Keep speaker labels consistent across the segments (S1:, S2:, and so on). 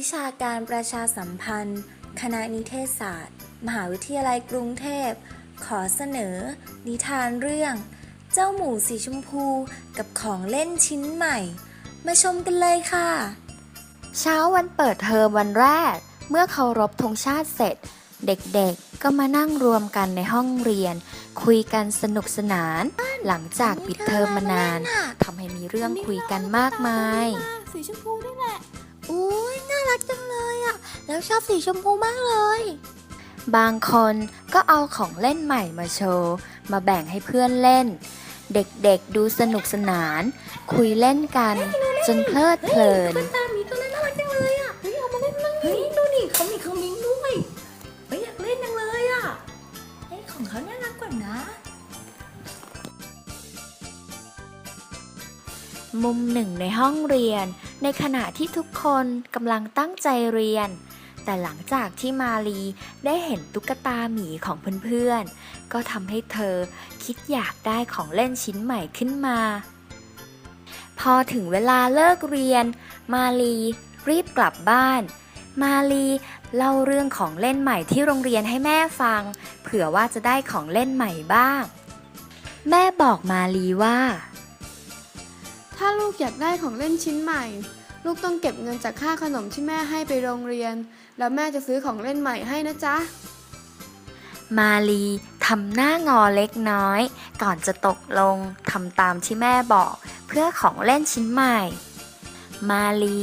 S1: วิชาการประชาสัมพันธ์ คณะนิเทศศาสตร์ มหาวิทยาลัยกรุงเทพ ขอเสนอ นิทานเรื่อง เจ้าหมูสีชมพูกับของเล่นชิ้นใหม่ มาชมกันเลยค่ะ
S2: เช้าวันเปิดเทอมวันแรก เมื่อเคารพธงชาติเสร็จ เด็กๆก็มานั่งรวมกันในห้องเรียน คุยกันสนุกสนาน หลังจากปิดเทอมมานานทำให้มีเรื่องคุยกันมากมาย
S1: สีชมพูนี่แหละ อุ้ยน่ารักจังเลยอะแล้วชอบสีชมพูมากเลย
S2: บางคนก็เอาของเล่นใหม่มาโชว์ มาแบ่งให้เพื่อนเล่น เด็กๆดูสนุกสนาน คุยเล่นกัน จนเพลิดเพลิน
S1: ตุ๊กตาหมีตัวนั้นน่ารักจังเลยอะ เฮ้ยเอามาเล่นบ้างเฮ้ยดูดิเขามีเครื่องบินด้วยเฮ้ยอยากเล่นจังเลยอะเฮ้ยของเขาน่ารักกว่านะ
S2: มุมหนึ่งในห้องเรียน ในขณะที่ทุกคนกำลังตั้งใจเรียน แต่หลังจากที่มาลีได้เห็นตุ๊กตาหมีของเพื่อนๆ ก็ทำให้เธอคิดอยากได้ของเล่นชิ้นใหม่ขึ้นมา พอถึงเวลาเลิกเรียน มาลีรีบกลับบ้าน มาลีเล่าเรื่องของเล่นใหม่ที่โรงเรียนให้แม่ฟัง เผื่อว่าจะได้ของเล่นใหม่บ้าง แม่บอกมาลีว่า
S3: ถ้าลูกอยากได้ของเล่นชิ้นใหม่ ลูกต้องเก็บเงินจากค่าขนมที่แม่ให้ไปโรงเรียน แล้วแม่จะซื้อของเล่นใหม่ให้นะจ๊ะ
S2: มาลีทำหน้างอเล็กน้อย ก่อนจะตกลงทำตามที่แม่บอก เพื่อของเล่นชิ้นใหม่ มาลี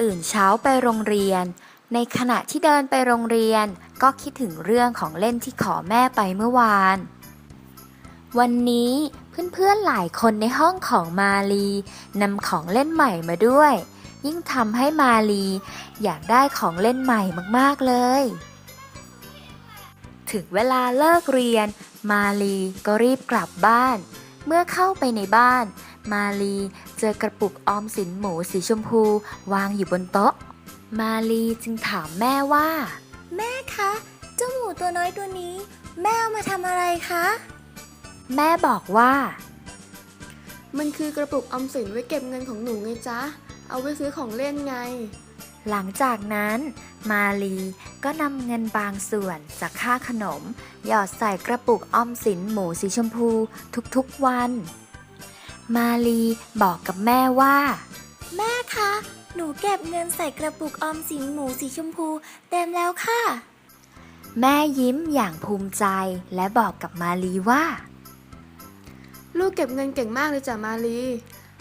S2: ตื่นเช้าไปโรงเรียน ในขณะที่เดินไปโรงเรียนก็คิดถึงเรื่องของเล่นที่ขอแม่ไปเมื่อวาน วันนี้เพื่อนๆหลายคนในห้องของมาลีนำของเล่นใหม่มาด้วย ยิ่งทำให้มาลีอยากได้ของเล่นใหม่มากๆเลย ถึงเวลาเลิกเรียน มาลีก็รีบกลับบ้าน เมื่อเข้าไปในบ้าน มาลีเจอกระปุกออมสินหมูสีชมพูวางอยู่บนโต๊ะ มาลีจึงถามแม่ว่า
S1: แม่คะ เจ้าหมูตัวน้อยตัวนี้ แม่เอามาทำอะไรคะ
S2: แม่บอกว่า
S3: มันคือกระปุกออมสินไว้เก็บเงินของหนูไงจ๊ะ เอาไว้ซื้อของเล่นไง
S2: หลังจากนั้น มาลีก็นำเงินบางส่วนจากค่าขนม หยอดใส่กระปุกออมสินหมูสีชมพูทุกๆวัน มาลีบอกกับแม่ว่า
S1: แม่คะ หนูเก็บเงินใส่กระปุกออมสินหมูสีชมพูเต็มแล้วค่ะ
S2: แม่ยิ้มอย่างภูมิใจและบอกกับมาลีว่า
S3: ลูกเก็บเงินเก่งมากเลยจ้ะมาลี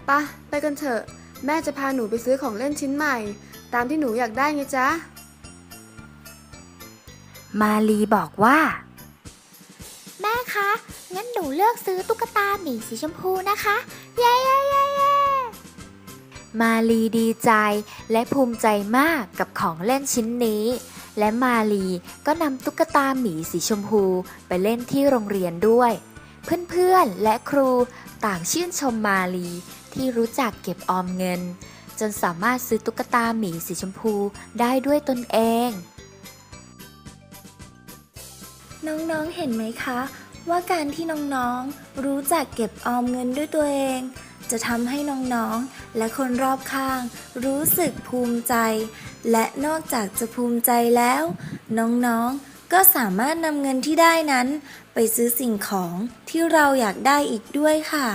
S3: ปะไปกันเถอะ แม่จะพาหนูไปซื้อของเล่นชิ้นใหม่ ตามที่หนูอยากได้ไงจ๊ะ
S2: มาลีบอกว่า
S1: แม่คะ งั้นหนูเลือกซื้อตุ๊กตาหมีสีชมพูนะคะ เย้เย้เย้เย้
S2: มาลีดีใจและภูมิใจมากกับของเล่นชิ้นนี้ และมาลีก็นำตุ๊กตาหมีสีชมพูไปเล่นที่โรงเรียนด้วย เพื่อนๆ และครูต่างชื่นชมมาลี ที่รู้จักเก็บออมเงิน จนสามารถซื้อตุ๊กตาหมีสีชมพูได้ด้วยตนเอง
S1: น้องๆ เห็นไหมคะ ว่าการที่น้องๆ รู้จักเก็บออมเงินด้วยตัวเอง จะทำให้น้องๆ และคนรอบข้าง รู้สึกภูมิใจ และนอกจากจะภูมิใจแล้ว น้องๆ ก็สามารถนำเงินที่ได้นั้น ไปซื้อสิ่งของที่เราอยากได้อีกด้วยค่ะ